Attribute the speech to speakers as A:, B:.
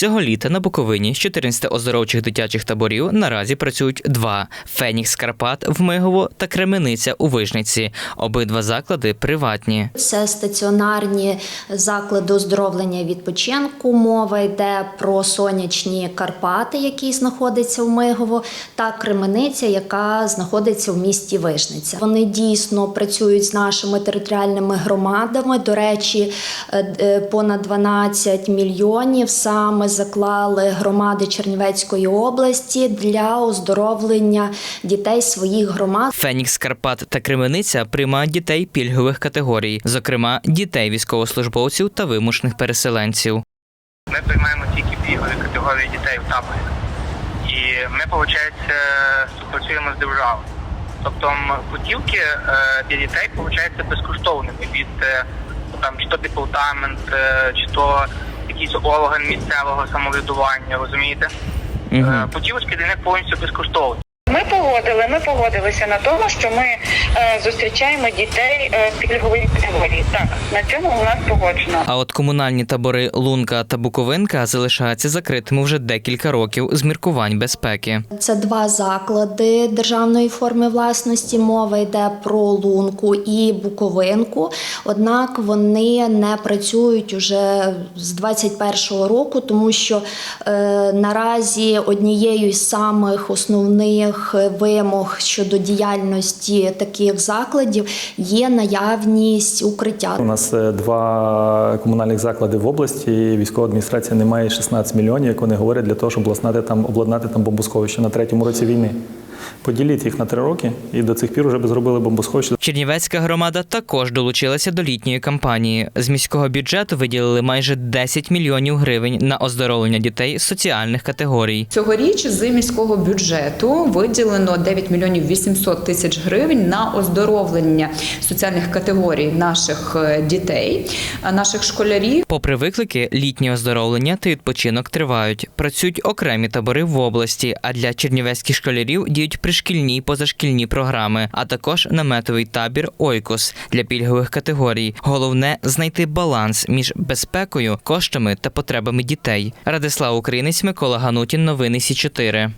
A: Цього літа на Буковині з 14 оздоровчих дитячих таборів наразі працюють два: Фенікс Карпат в Мигово та Кремениця у Вижниці. Обидва заклади приватні.
B: Це стаціонарні заклади оздоровлення і відпочинку. Мова йде про сонячні Карпати, які знаходяться в Мигово, та Кремениця, яка знаходиться в місті Вишниця. Вони дійсно працюють з нашими територіальними громадами. До речі, е, е, понад 12 мільйонів саме заклали громади Чернівецької області для оздоровлення дітей своїх громад.
A: Фенікс Карпат та Кремениця приймають дітей пільгових категорій, зокрема дітей військовослужбовців та вимушених переселенців.
C: Ми приймаємо тільки пільгові категорії дітей в таборі. І ми, виходить, співпрацюємо з державою. Тобто путівки е, для дітей виходить безкоштовними від е, там, чи то департамент, е, чи то якийсь орган місцевого самоврядування, розумієте? Угу. Поділочки для них повністю безкоштовні.
D: Погодили, ми погодилися на тому, що ми е, зустрічаємо дітей е, пільгової категорії. Так, на цьому у нас погоджено.
A: А от комунальні табори Лунка та Буковинка залишаються закритими вже декілька років з міркувань безпеки.
B: Це два заклади державної форми власності. Мова йде про лунку і буковинку. Однак вони не працюють уже з 21-го року, тому що е, наразі однією із самих основних вимог щодо діяльності таких закладів є наявність укриття.
E: У нас е, два комунальних заклади в області. Військова адміністрація не має 16 мільйонів, як вони говорять, для того, щоб обладнати там, обладнати там бомбосховище на третьому році війни. Поділіть їх на три роки, і до цих пір вже б зробили бомбосховище.
A: Чернівецька громада також долучилася до літньої кампанії. З міського бюджету виділили майже 10 мільйонів гривень на оздоровлення дітей соціальних категорій.
F: Цьогоріч з міського бюджету виділено 9 мільйонів 800 тисяч гривень на оздоровлення соціальних категорій наших е, дітей, наших школярів.
A: Попри виклики, літнє оздоровлення та відпочинок тривають. Працюють окремі табори в області, а для чернівецьких школярів діють пришкільні й позашкільні програми, а також наметовий табір Ойкос для пільгових категорій. Головне знайти баланс між безпекою, коштами та потребами дітей. Радислав Українець, Микола Ганутін. Новини Сі 4